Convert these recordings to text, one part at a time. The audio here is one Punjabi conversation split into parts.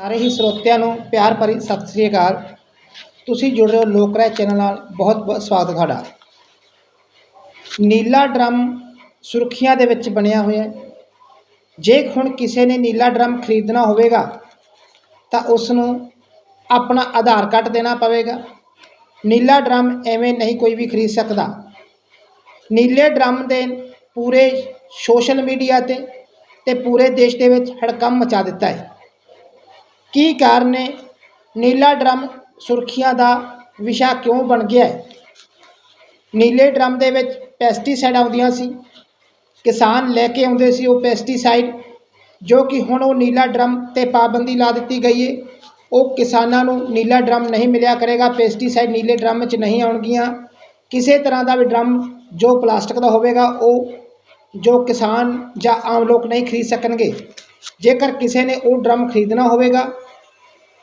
ਸਾਰੇ ਹੀ ਸਰੋਤਿਆਂ ਨੂੰ ਪਿਆਰ ਭਰੀ ਸਤਿ ਸ੍ਰੀ ਅਕਾਲ। ਤੁਸੀਂ ਜੁੜ ਰਹੇ ਹੋ ਲੋਕ ਰਾਏ ਚੈਨਲ ਨਾਲ। ਬਹੁਤ ਬਹੁਤ ਸਵਾਗਤ ਤੁਹਾਡਾ। ਨੀਲਾ ਡਰਮ ਸੁਰਖੀਆਂ ਦੇ ਵਿੱਚ ਬਣਿਆ ਹੋਇਆ ਜੇ ਹੁਣ ਕਿਸੇ ਨੇ ਨੀਲਾ ਡਰਮ ਖਰੀਦਣਾ ਹੋਵੇਗਾ, ਤਾਂ ਉਸ ਨੂੰ ਆਪਣਾ ਆਧਾਰ ਕਾਰਡ ਦੇਣਾ ਪਵੇਗਾ। ਨੀਲਾ ਡਰਮ ਐਵੇਂ ਨਹੀਂ ਕੋਈ ਵੀ ਖਰੀਦ ਸਕਦਾ। ਨੀਲੇ ਡਰਮ ਦੇ ਪੂਰੇ ਸੋਸ਼ਲ ਮੀਡੀਆ ਤੇ ਤੇ ਪੂਰੇ ਦੇਸ਼ ਦੇ ਵਿੱਚ ਹੜਕੰਮ ਮਚਾ ਦਿੱਤਾ ਹੈ। ਕੀ ਕਾਰਨ ਹੈ ਨੀਲਾ ਡਰਮ ਸੁਰਖੀਆਂ ਦਾ ਵਿਸ਼ਾ ਕਿਉਂ ਬਣ ਗਿਆ ਹੈ ਨੀਲੇ ਡਰਮ ਦੇ ਵਿੱਚ ਪੈਸਟੀਸਾਈਡ ਆਉਂਦੀਆਂ ਸੀ। ਕਿਸਾਨ ਲੈ ਕੇ ਆਉਂਦੇ ਸੀ ਉਹ ਪੈਸਟੀਸਾਈਡ ਜੋ ਕਿ ਹੁਣ ਉਹ ਨੀਲਾ ਡਰਮ ਤੇ ਪਾਬੰਦੀ ਲਾ ਦਿੱਤੀ ਗਈ ਹੈ ਉਹ ਕਿਸਾਨਾਂ ਨੂੰ ਨੀਲਾ ਡਰਮ ਨਹੀਂ ਮਿਲਿਆ ਕਰੇਗਾ ਪੈਸਟੀਸਾਈਡ ਨੀਲੇ ਡਰਮ 'ਚ ਨਹੀਂ ਆਉਣਗੀਆਂ। ਕਿਸੇ ਤਰ੍ਹਾਂ ਦਾ ਵੀ ਡਰਮ ਜੋ ਪਲਾਸਟਿਕ ਦਾ ਹੋਵੇਗਾ, ਉਹ ਜੋ ਕਿਸਾਨ ਜਾਂ ਆਮ ਲੋਕ ਨਹੀਂ ਖਰੀਦ ਸਕਣਗੇ। ਜੇਕਰ ਕਿਸੇ ਨੇ ਉਹ ਡਰਮ ਖਰੀਦਣਾ ਹੋਵੇਗਾ,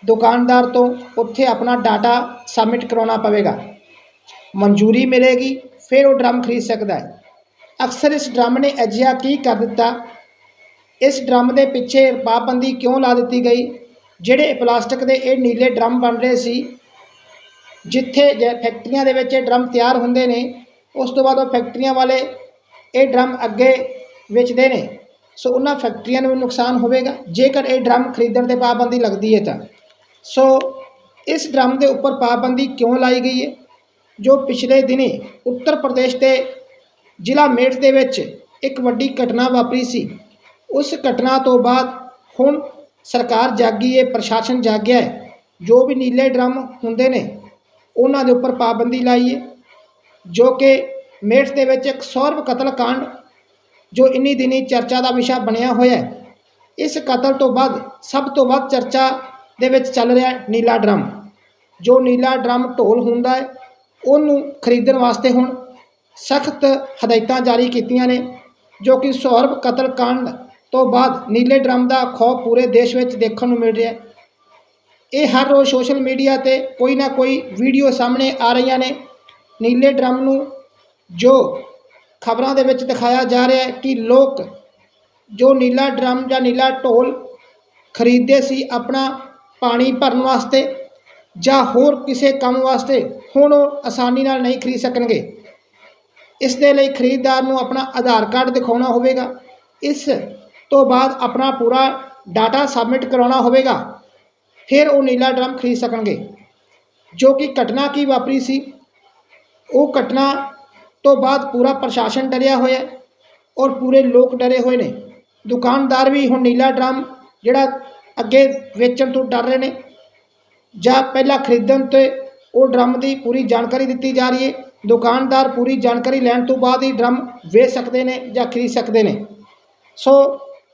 ਦੁਕਾਨਦਾਰ ਤੋਂ ਉੱਥੇ ਆਪਣਾ ਡਾਟਾ ਸਬਮਿਟ ਕਰਾਉਣਾ ਪਵੇਗਾ। ਮਨਜ਼ੂਰੀ ਮਿਲੇਗੀ, ਫਿਰ ਉਹ ਡਰਮ ਖਰੀਦ ਸਕਦਾ ਹੈ। ਅਕਸਰ ਇਸ ਡਰਮ ਨੇ ਅਜਿਹਾ ਕੀ ਕਰ ਦਿੱਤਾ? ਇਸ ਡਰਮ ਦੇ ਪਿੱਛੇ ਪਾਬੰਦੀ ਕਿਉਂ ਲਾ ਦਿੱਤੀ ਗਈ? ਜਿਹੜੇ ਪਲਾਸਟਿਕ ਦੇ ਇਹ ਨੀਲੇ ਡਰਮ ਬਣ ਰਹੇ ਸੀ, ਜਿੱਥੇ ਜ- ਫੈਕਟਰੀਆਂ ਦੇ ਵਿੱਚ ਇਹ ਡਰਮ ਤਿਆਰ ਹੁੰਦੇ ਨੇ, ਉਸ ਤੋਂ ਬਾਅਦ ਉਹ ਫੈਕਟਰੀਆਂ ਵਾਲੇ ਇਹ ਡਰਮ ਅੱਗੇ ਵੇਚਦੇ ਨੇ। ਸੋ ਉਹਨਾਂ ਫੈਕਟਰੀਆਂ ਨੂੰ ਵੀ ਨੁਕਸਾਨ ਹੋਵੇਗਾ। ਜੇਕਰ ਇਹ ਡਰਮ ਖਰੀਦਣ ਤੇ ਪਾਬੰਦੀ ਲੱਗਦੀ ਹੈ ਤਾਂ। ਸੋ ਇਸ ਡਰਮ ਦੇ ਉੱਪਰ ਪਾਬੰਦੀ ਕਿਉਂ ਲਾਈ ਗਈ ਹੈ? ਜੋ ਪਿਛਲੇ ਦਿਨੇ ਉੱਤਰ ਪ੍ਰਦੇਸ਼ ਦੇ ਜ਼ਿਲ੍ਹਾ ਮੇਟ ਦੇ ਵਿੱਚ ਇੱਕ ਵੱਡੀ ਘਟਨਾ ਵਾਪਰੀ ਸੀ। ਉਸ ਘਟਨਾ ਤੋਂ ਬਾਅਦ ਹੁਣ ਸਰਕਾਰ ਜਾਗੀ ਹੈ, ਪ੍ਰਸ਼ਾਸਨ ਜਾਗਿਆ ਹੈ। ਜੋ ਵੀ ਨੀਲੇ ਡਰਮ ਹੁੰਦੇ ਨੇ, ਉਹਨਾਂ ਦੇ ਉੱਪਰ ਪਾਬੰਦੀ ਲਾਈ ਹੈ। ਜੋ ਕਿ ਮੇਟ ਦੇ ਵਿੱਚ ਇੱਕ ਸੌਰਵ ਕਤਲ ਕਾਂਡ ਜੋ ਇੰਨੀ ਦਿਨੀ ਚਰਚਾ ਦਾ ਵਿਸ਼ਾ ਬਣਿਆ ਹੋਇਆ ਹੈ। ਇਸ ਕਤਲ ਤੋਂ ਬਾਅਦ ਸਭ ਤੋਂ ਵੱਧ ਚਰਚਾ ਦੇ ਵਿੱਚ ਚੱਲ ਰਿਹਾ ਹੈ ਨੀਲਾ ਡਰਮ। ਜੋ ਨੀਲਾ ਡਰਮ ਢੋਲ ਹੁੰਦਾ ਹੈ, ਉਹਨੂੰ ਖਰੀਦਣ ਵਾਸਤੇ ਹੁਣ ਸਖਤ ਹਦਾਇਤਾਂ ਜਾਰੀ ਕੀਤੀਆਂ ਨੇ, ਜੋ ਕਿ ਸੌਰਵ ਕਤਲ ਕਾਂਡ ਤੋਂ ਬਾਅਦ ਨੀਲੇ ਡਰਮ ਦਾ ਖੌਫ ਪੂਰੇ ਦੇਸ਼ ਵਿੱਚ ਦੇਖਣ ਨੂੰ ਮਿਲ ਰਿਹਾ ਹੈ। ਇਹ ਹਰ ਰੋਜ਼ ਸੋਸ਼ਲ ਮੀਡੀਆ ਤੇ ਕੋਈ ਨਾ ਕੋਈ ਵੀਡੀਓ ਸਾਹਮਣੇ ਆ ਰਹੀਆਂ ਨੇ। ਨੀਲੇ ਡਰਮ ਨੂੰ ਜੋ ਖਬਰਾਂ ਦੇ ਵਿੱਚ ਦਿਖਾਇਆ ਜਾ ਰਿਹਾ ਹੈ ਕਿ ਲੋਕ ਜੋ ਨੀਲਾ ਡਰਮ ਜਾਂ ਨੀਲਾ ਢੋਲ ਖਰੀਦਦੇ ਸੀ ਆਪਣਾ ਪਾਣੀ ਭਰਨ ਵਾਸਤੇ ਜਾਂ ਹੋਰ ਕਿਸੇ ਕੰਮ ਵਾਸਤੇ, ਹੁਣ ਉਹ ਆਸਾਨੀ ਨਾਲ ਨਹੀਂ ਖਰੀਦ ਸਕਣਗੇ। ਇਸ ਦੇ ਲਈ ਖਰੀਦਦਾਰ ਨੂੰ ਆਪਣਾ ਆਧਾਰ ਕਾਰਡ ਦਿਖਾਉਣਾ ਹੋਵੇਗਾ। ਇਸ ਤੋਂ ਬਾਅਦ ਆਪਣਾ ਪੂਰਾ ਡਾਟਾ ਸਬਮਿਟ ਕਰਾਉਣਾ ਹੋਵੇਗਾ। ਫਿਰ ਉਹ ਨੀਲਾ ਡਰਮ ਖਰੀਦ ਸਕਣਗੇ। ਜੋ ਕਿ ਘਟਨਾ ਕੀ ਵਾਪਰੀ ਸੀ, ਉਹ ਘਟਨਾ ਤੋਂ ਬਾਅਦ ਪੂਰਾ ਪ੍ਰਸ਼ਾਸਨ ਡਰਿਆ ਹੋਇਆ ਔਰ ਪੂਰੇ ਲੋਕ ਡਰੇ ਹੋਏ ਨੇ ਦੁਕਾਨਦਾਰ ਵੀ ਹੁਣ ਨੀਲਾ ਡਰਮ ਜਿਹੜਾ ਅੱਗੇ ਵੇਚਣ ਤੋਂ ਡਰ ਰਹੇ ਨੇ ਜਾਂ ਪਹਿਲਾਂ ਖਰੀਦਣ ਤੇ ਉਹ ਡਰਮ ਦੀ ਪੂਰੀ ਜਾਣਕਾਰੀ ਦਿੱਤੀ ਜਾ ਰਹੀ ਹੈ ਦੁਕਾਨਦਾਰ ਪੂਰੀ ਜਾਣਕਾਰੀ ਲੈਣ ਤੋਂ ਬਾਅਦ ਹੀ ਡਰਮ ਵੇਚ ਸਕਦੇ ਨੇ ਜਾਂ ਖਰੀਦ ਸਕਦੇ ਨੇ ਸੋ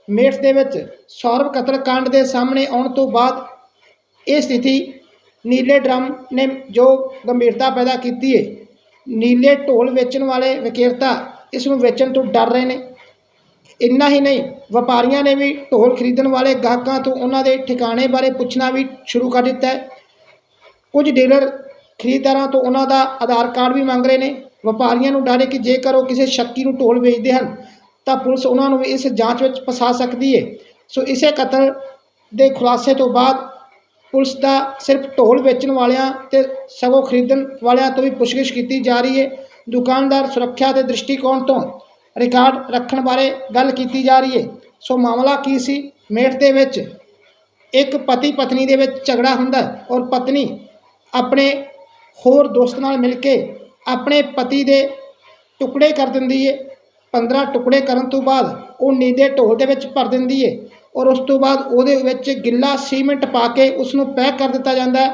ਮੇਟ ਦੇ ਵਿੱਚ ਸੌਰਵ ਕਤਲ ਕਾਂਡ ਦੇ ਸਾਹਮਣੇ ਆਉਣ ਤੋਂ ਬਾਅਦ ਇਹ ਸਥਿਤੀ ਨੀਲੇ ਡਰਮ ਨੇ ਜੋ ਗੰਭੀਰਤਾ ਪੈਦਾ ਕੀਤੀ ਹੈ ਨੀਲੇ ਢੋਲ ਵੇਚਣ ਵਾਲੇ ਵਿਕਰੇਤਾ ਇਸ ਨੂੰ ਵੇਚਣ ਤੋਂ ਡਰ ਰਹੇ ਨੇ। ਇੰਨਾ ਹੀ ਨਹੀਂ, ਵਪਾਰੀਆਂ ਨੇ ਵੀ ਢੋਲ ਖਰੀਦਣ ਵਾਲੇ ਗਾਹਕਾਂ ਤੋਂ ਉਹਨਾਂ ਦੇ ਠਿਕਾਣੇ ਬਾਰੇ ਪੁੱਛਣਾ ਵੀ ਸ਼ੁਰੂ ਕਰ ਦਿੱਤਾ ਹੈ। ਕੁਝ ਡੀਲਰ ਖਰੀਦਦਾਰਾਂ ਤੋਂ ਉਹਨਾਂ ਦਾ ਆਧਾਰ ਕਾਰਡ ਵੀ ਮੰਗ ਰਹੇ ਨੇ। ਵਪਾਰੀਆਂ ਨੂੰ ਡਰ ਹੈ ਕਿ ਜੇਕਰ ਉਹ ਕਿਸੇ ਸ਼ੱਕੀ ਨੂੰ ਢੋਲ ਵੇਚਦੇ ਹਨ, ਤਾਂ ਪੁਲਿਸ ਉਹਨਾਂ ਨੂੰ ਵੀ ਇਸ ਜਾਂਚ ਵਿੱਚ ਫਸਾ ਸਕਦੀ ਹੈ। ਸੋ ਇਸੇ ਕਤਲ ਦੇ ਖੁਲਾਸੇ ਤੋਂ ਬਾਅਦ ਪੁਲਿਸ ਦਾ ਸਿਰਫ ਢੋਲ ਵੇਚਣ ਵਾਲਿਆਂ ਤੇ ਸਗੋਂ ਖਰੀਦਣ ਵਾਲਿਆਂ ਤੋਂ ਵੀ ਪੁੱਛਗਿੱਛ ਕੀਤੀ ਜਾ ਰਹੀ ਹੈ। ਦੁਕਾਨਦਾਰ ਸੁਰੱਖਿਆ ਦੇ ਦ੍ਰਿਸ਼ਟੀਕੋਣ ਤੋਂ ਰਿਕਾਰਡ ਰੱਖਣ ਬਾਰੇ ਗੱਲ ਕੀਤੀ ਜਾ ਰਹੀ ਹੈ। ਸੋ ਮਾਮਲਾ ਕੀ ਸੀ? ਮੇਟ ਦੇ ਵਿੱਚ ਇੱਕ ਪਤੀ ਪਤਨੀ ਦੇ ਵਿੱਚ ਝਗੜਾ ਹੁੰਦਾ ਔਰ ਪਤਨੀ ਆਪਣੇ ਹੋਰ ਦੋਸਤ ਨਾਲ ਮਿਲ ਕੇ ਆਪਣੇ ਪਤੀ ਦੇ ਟੁਕੜੇ ਕਰ ਦਿੰਦੀ ਹੈ। 15 ਟੁਕੜੇ ਕਰਨ ਤੋਂ ਬਾਅਦ ਉਹ ਨੀਂਦੇ ਢੋਲ ਦੇ ਵਿੱਚ ਭਰ ਦਿੰਦੀ ਹੈ। ਔਰ ਉਸ ਤੋਂ ਬਾਅਦ ਉਹਦੇ ਵਿੱਚ ਗਿੱਲਾ ਸੀਮੈਂਟ ਪਾ ਕੇ ਉਸ ਨੂੰ ਪੈਕ ਕਰ ਦਿੱਤਾ ਜਾਂਦਾ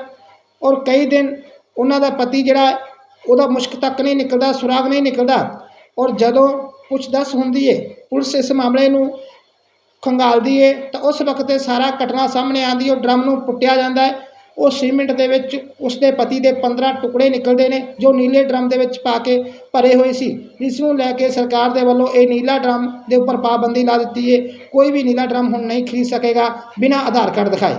ਔਰ ਕਈ ਦਿਨ ਉਹਨਾਂ ਦਾ ਪਤੀ ਜਿਹੜਾ ਉਹਦਾ ਮੁਸ਼ਕ ਤੱਕ ਨਹੀਂ ਨਿਕਲਦਾ, ਸੁਰਾਗ ਨਹੀਂ ਨਿਕਲਦਾ। ਔਰ ਜਦੋਂ ਕੁਛ ਦੱਸ ਹੁੰਦੀ ਹੈ ਪੁਲਿਸ ਇਸ ਮਾਮਲੇ ਨੂੰ ਖੰਗਾਲਦੀ ਹੈ ਤਾਂ ਉਸ ਵਕਤ ਇਹ ਸਾਰਾ ਘਟਨਾ ਸਾਹਮਣੇ ਆਉਂਦੀ ਹੈ। ਉਹ ਡਰਮ ਨੂੰ ਪੁੱਟਿਆ ਜਾਂਦਾ ਹੈ। ਉਹ ਸੀਮੈਂਟ ਦੇ ਵਿੱਚ ਉਸਦੇ ਪਤੀ ਦੇ 15 ਟੁਕੜੇ ਨਿਕਲਦੇ ਨੇ, ਜੋ ਨੀਲੇ ਡਰਮ ਦੇ ਵਿੱਚ ਪਾ ਕੇ ਭਰੇ ਹੋਏ ਸੀ। ਇਸ ਨੂੰ ਲੈ ਕੇ ਸਰਕਾਰ ਦੇ ਵੱਲੋਂ ਇਹ ਨੀਲਾ ਡਰਮ ਦੇ ਉੱਪਰ ਪਾਬੰਦੀ ਲਾ ਦਿੱਤੀ ਹੈ ਕੋਈ ਵੀ ਨੀਲਾ ਡਰਮ ਹੁਣ ਨਹੀਂ ਖਰੀਦ ਸਕੇਗਾ ਬਿਨਾਂ ਆਧਾਰ ਕਾਰਡ ਦਿਖਾਏ।